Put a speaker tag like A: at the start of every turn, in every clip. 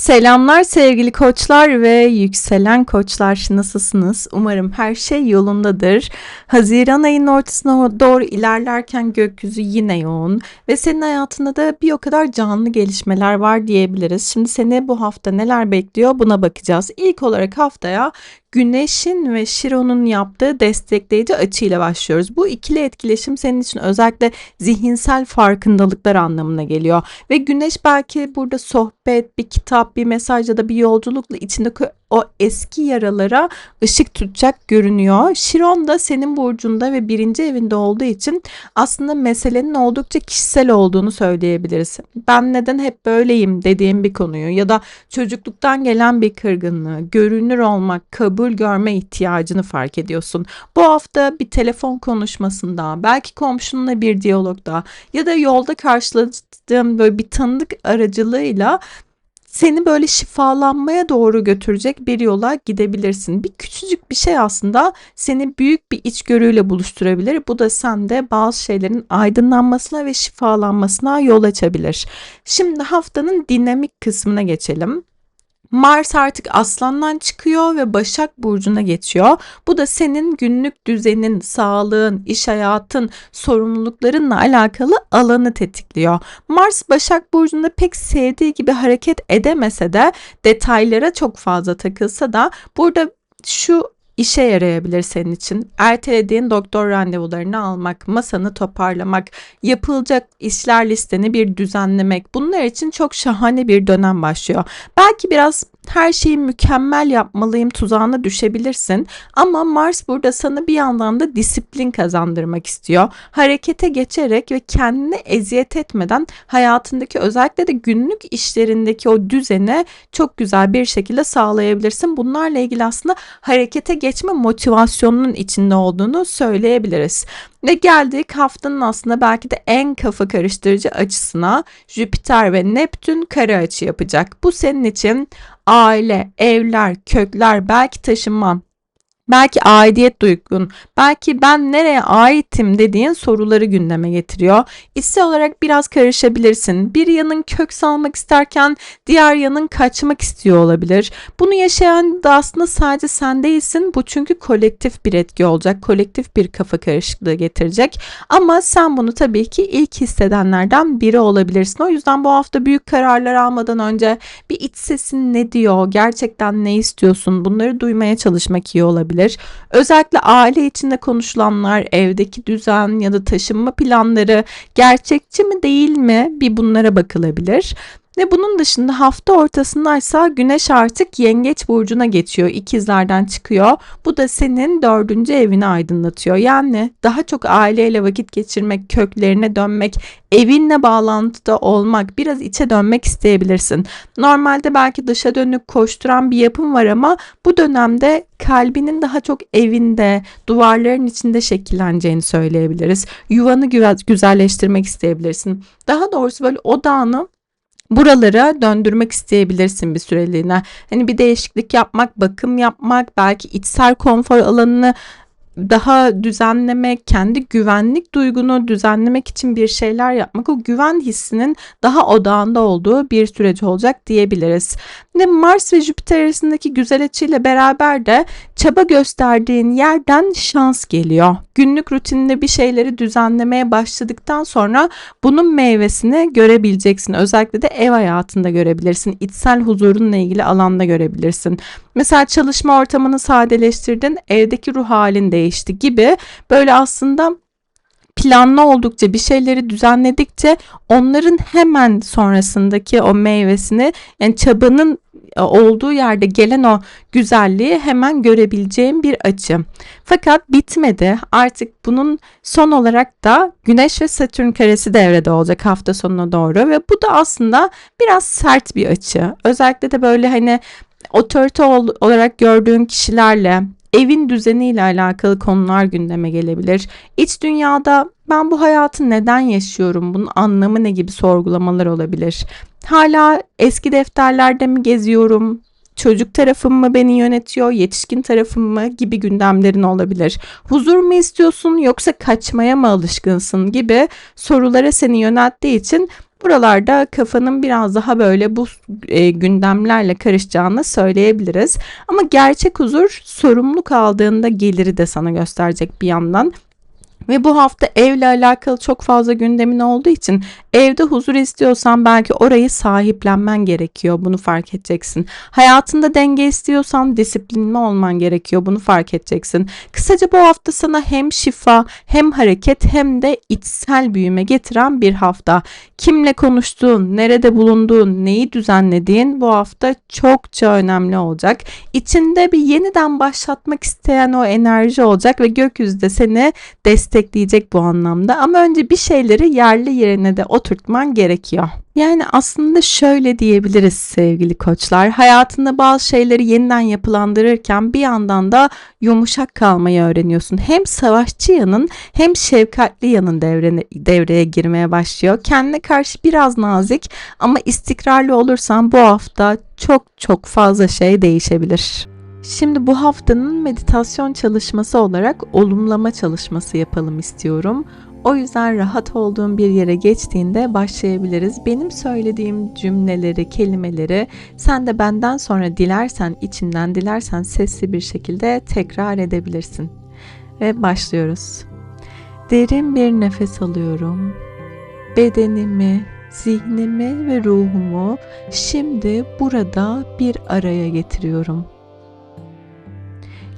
A: Selamlar sevgili koçlar ve yükselen koçlar nasılsınız? Umarım her şey yolundadır. Haziran ayının ortasına doğru ilerlerken gökyüzü yine yoğun ve senin hayatında da bir o kadar canlı gelişmeler var diyebiliriz. Şimdi seni bu hafta neler bekliyor buna bakacağız. İlk olarak haftaya Güneş'in ve Şiron'un yaptığı destekleyici açıyla başlıyoruz. Bu ikili etkileşim senin için özellikle zihinsel farkındalıklar anlamına geliyor. Ve Güneş belki burada sohbet, bir kitap, bir mesaj ya da bir yolculukla içindeki o eski yaralara ışık tutacak görünüyor. Şiron da senin burcunda ve birinci evinde olduğu için aslında meselenin oldukça kişisel olduğunu söyleyebiliriz. Ben neden hep böyleyim dediğim bir konuyu ya da çocukluktan gelen bir kırgınlığı, görünür olmak, kabul görme ihtiyacını fark ediyorsun. Bu hafta bir telefon konuşmasında, belki komşunla bir diyalogda ya da yolda karşıladığım böyle bir tanıdık aracılığıyla seni böyle şifalanmaya doğru götürecek bir yola gidebilirsin. Bir küçücük bir şey aslında seni büyük bir içgörüyle buluşturabilir. Bu da sende bazı şeylerin aydınlanmasına ve şifalanmasına yol açabilir. Şimdi haftanın dinamik kısmına geçelim. Mars artık Aslan'dan çıkıyor ve Başak Burcu'na geçiyor. Bu da senin günlük düzenin, sağlığın, iş hayatın, sorumluluklarınla alakalı alanı tetikliyor. Mars Başak Burcu'nda pek sevdiği gibi hareket edemese de detaylara çok fazla takılsa da burada şu işe yarayabilir senin için. Ertelediğin doktor randevularını almak, masanı toparlamak, yapılacak işler listeni bir düzenlemek. Bunlar için çok şahane bir dönem başlıyor. Belki biraz her şeyi mükemmel yapmalıyım tuzağına düşebilirsin. Ama Mars burada sana bir yandan da disiplin kazandırmak istiyor. Harekete geçerek ve kendini eziyet etmeden hayatındaki özellikle de günlük işlerindeki o düzene çok güzel bir şekilde sağlayabilirsin. Bunlarla ilgili aslında harekete geçme motivasyonunun içinde olduğunu söyleyebiliriz. Ve geldik haftanın aslında belki de en kafa karıştırıcı açısına Jüpiter ve Neptün kare açı yapacak. Bu senin için aile, evler, kökler, belki taşınma, belki aidiyet duygun, belki ben nereye aitim dediğin soruları gündeme getiriyor. İçsel olarak biraz karışabilirsin. Bir yanın kök salmak isterken diğer yanın kaçmak istiyor olabilir. Bunu yaşayan da aslında sadece sen değilsin. Bu çünkü kolektif bir etki olacak. Kolektif bir kafa karışıklığı getirecek. Ama sen bunu tabii ki ilk hissedenlerden biri olabilirsin. O yüzden bu hafta büyük kararlar almadan önce bir iç sesin ne diyor, gerçekten ne istiyorsun bunları duymaya çalışmak iyi olabilir olabilir. Özellikle aile içinde konuşulanlar, evdeki düzen ya da taşınma planları gerçekçi mi değil mi bir bunlara bakılabilir. Ve bunun dışında hafta ortasındaysa güneş artık yengeç burcuna geçiyor. ikizlerden çıkıyor. Bu da senin dördüncü evini aydınlatıyor. Yani daha çok aileyle vakit geçirmek, köklerine dönmek, evinle bağlantıda olmak, biraz içe dönmek isteyebilirsin. Normalde belki dışa dönük koşturan bir yapım var ama bu dönemde kalbinin daha çok evinde, duvarların içinde şekilleneceğini söyleyebiliriz. Yuvanı güzelleştirmek isteyebilirsin. Daha doğrusu böyle odağını buralara döndürmek isteyebilirsin bir süreliğine. Hani bir değişiklik yapmak, bakım yapmak, belki içsel konfor alanını daha düzenlemek, kendi güvenlik duygunu düzenlemek için bir şeyler yapmak, o güven hissinin daha odağında olduğu bir süreç olacak diyebiliriz. Ve Mars ve Jüpiter arasındaki güzel açıyla beraber de çaba gösterdiğin yerden şans geliyor. Günlük rutininde bir şeyleri düzenlemeye başladıktan sonra bunun meyvesini görebileceksin. Özellikle de ev hayatında görebilirsin. İçsel huzurunla ilgili alanda görebilirsin. Mesela çalışma ortamını sadeleştirdin, evdeki ruh halin değişti gibi böyle aslında planlı oldukça bir şeyleri düzenledikçe onların hemen sonrasındaki o meyvesini yani çabanın e, olduğu yerde gelen o güzelliği hemen görebileceğim bir açı. Fakat bitmedi. Artık bunun son olarak da Güneş ve Satürn karesi devrede olacak hafta sonuna doğru ve bu da aslında biraz sert bir açı. Özellikle de böyle hani otorite olarak gördüğün kişilerle evin düzeniyle alakalı konular gündeme gelebilir. İç dünyada ben bu hayatı neden yaşıyorum, bunun anlamı ne gibi sorgulamalar olabilir. Hala eski defterlerde mi geziyorum, çocuk tarafım mı beni yönetiyor, yetişkin tarafım mı gibi gündemlerin olabilir. Huzur mu istiyorsun yoksa kaçmaya mı alışkınsın gibi sorulara seni yönelttiği için Buralarda kafanın biraz daha böyle bu e, gündemlerle karışacağını söyleyebiliriz. Ama gerçek huzur sorumluluk aldığında geliri de sana gösterecek bir yandan. Ve bu hafta evle alakalı çok fazla gündemin olduğu için evde huzur istiyorsan belki orayı sahiplenmen gerekiyor. Bunu fark edeceksin. Hayatında denge istiyorsan disiplinli olman gerekiyor. Bunu fark edeceksin. Kısaca bu hafta sana hem şifa hem hareket hem de içsel büyüme getiren bir hafta. Kimle konuştuğun, nerede bulunduğun, neyi düzenlediğin bu hafta çokça önemli olacak. İçinde bir yeniden başlatmak isteyen o enerji olacak ve gökyüzü de seni destekleyecek bu anlamda. Ama önce bir şeyleri yerli yerine de oturtman gerekiyor. Yani aslında şöyle diyebiliriz sevgili koçlar. Hayatında bazı şeyleri yeniden yapılandırırken bir yandan da yumuşak kalmayı öğreniyorsun. Hem savaşçı yanın hem şefkatli yanın devrene, devreye girmeye başlıyor. Kendine karşı biraz nazik ama istikrarlı olursan bu hafta çok çok fazla şey değişebilir. Şimdi bu haftanın meditasyon çalışması olarak olumlama çalışması yapalım istiyorum. O yüzden rahat olduğun bir yere geçtiğinde başlayabiliriz. Benim söylediğim cümleleri, kelimeleri sen de benden sonra dilersen, içinden dilersen sesli bir şekilde tekrar edebilirsin. Ve başlıyoruz. Derin bir nefes alıyorum. Bedenimi, zihnimi ve ruhumu şimdi burada bir araya getiriyorum.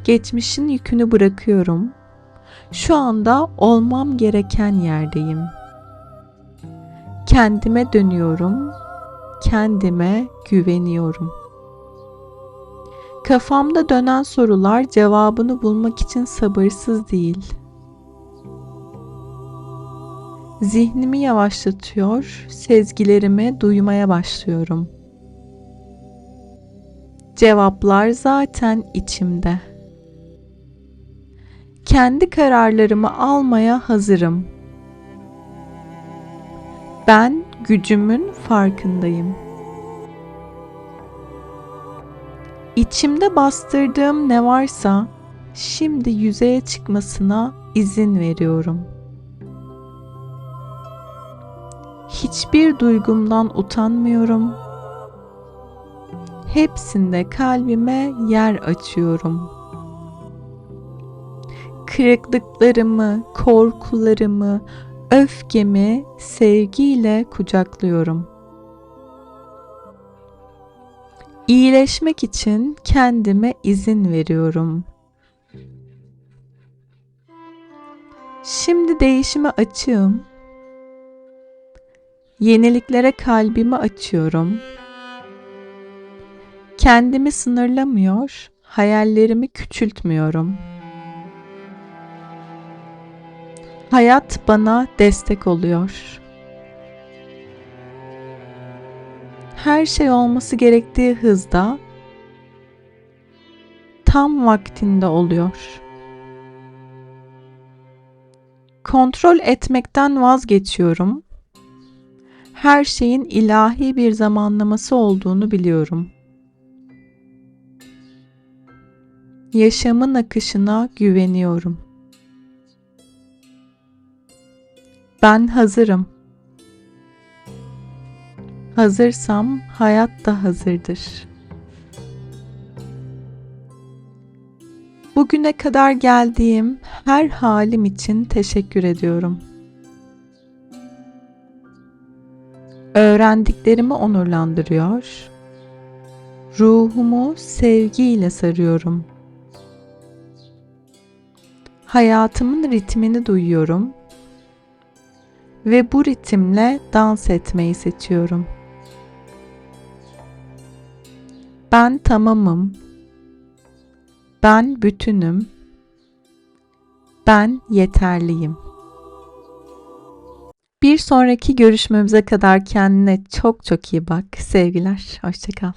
A: Geçmişin yükünü bırakıyorum şu anda olmam gereken yerdeyim. Kendime dönüyorum. Kendime güveniyorum. Kafamda dönen sorular cevabını bulmak için sabırsız değil. Zihnimi yavaşlatıyor, sezgilerimi duymaya başlıyorum. Cevaplar zaten içimde kendi kararlarımı almaya hazırım. Ben gücümün farkındayım. İçimde bastırdığım ne varsa şimdi yüzeye çıkmasına izin veriyorum. Hiçbir duygumdan utanmıyorum. Hepsinde kalbime yer açıyorum.'' Kırıklıklarımı, korkularımı, öfkemi sevgiyle kucaklıyorum. İyileşmek için kendime izin veriyorum. Şimdi değişime açığım. Yeniliklere kalbimi açıyorum. Kendimi sınırlamıyor, hayallerimi küçültmüyorum.'' Hayat bana destek oluyor. Her şey olması gerektiği hızda tam vaktinde oluyor. Kontrol etmekten vazgeçiyorum. Her şeyin ilahi bir zamanlaması olduğunu biliyorum. Yaşamın akışına güveniyorum.'' Ben hazırım. Hazırsam hayat da hazırdır. Bugüne kadar geldiğim her halim için teşekkür ediyorum. Öğrendiklerimi onurlandırıyor. Ruhumu sevgiyle sarıyorum. Hayatımın ritmini duyuyorum ve bu ritimle dans etmeyi seçiyorum. Ben tamamım. Ben bütünüm. Ben yeterliyim. Bir sonraki görüşmemize kadar kendine çok çok iyi bak. Sevgiler. Hoşçakal.